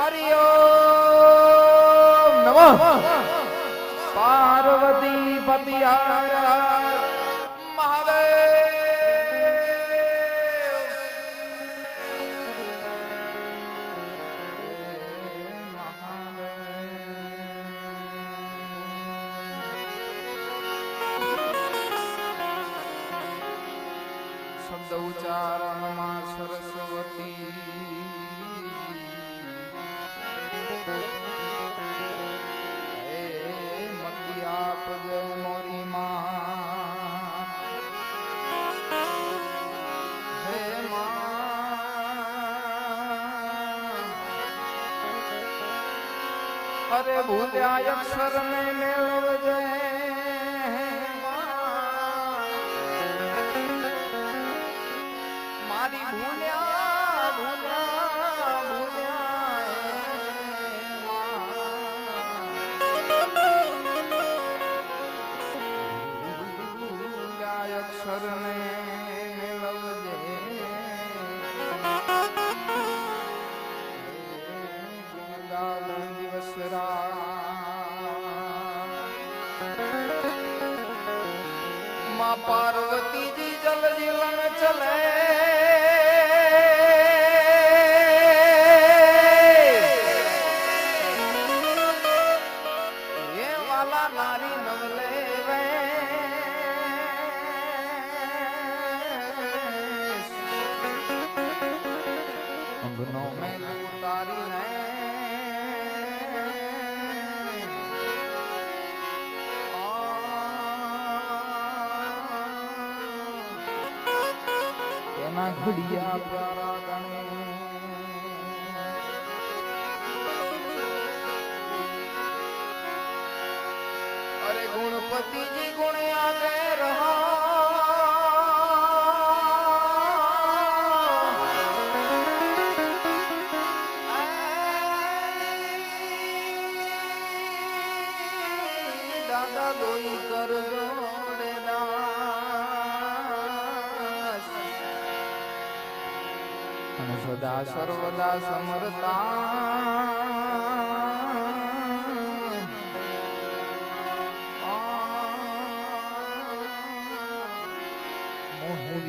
हरिओ नम। पार्वती पतिहारा। शब्द उच्चारण माँ सरस्वती अरे भूल्या अक्षर में मेल जय। માં પાર્વતીજી જલ જીલન ચલે અંગનો મેં ઉતારી નવલે એના ઘડિયા પ્યારા ગણે અરે ગુણપતિજી ગુણ આગે રહા. દાદા દોઈ કરજો. અને સદા સર્વદા સમરતા મોહ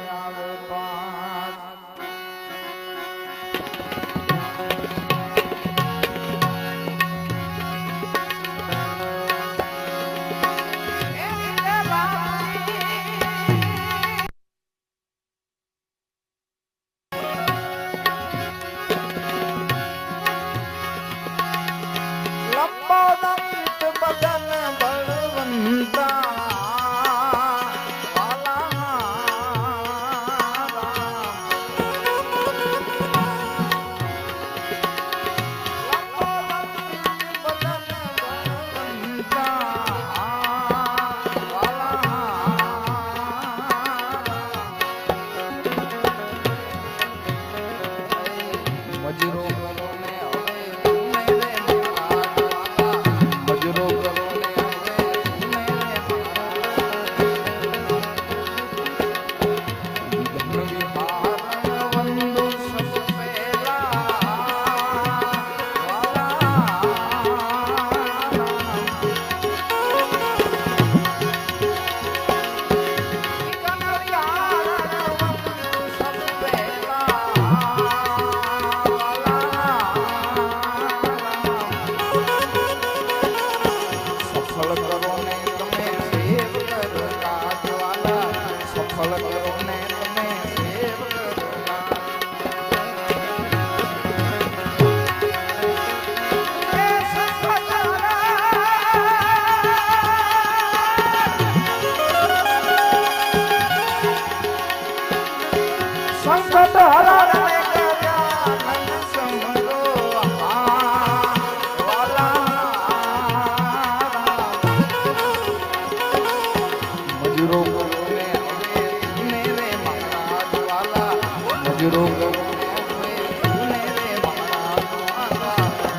મજૂરો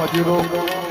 મજૂરો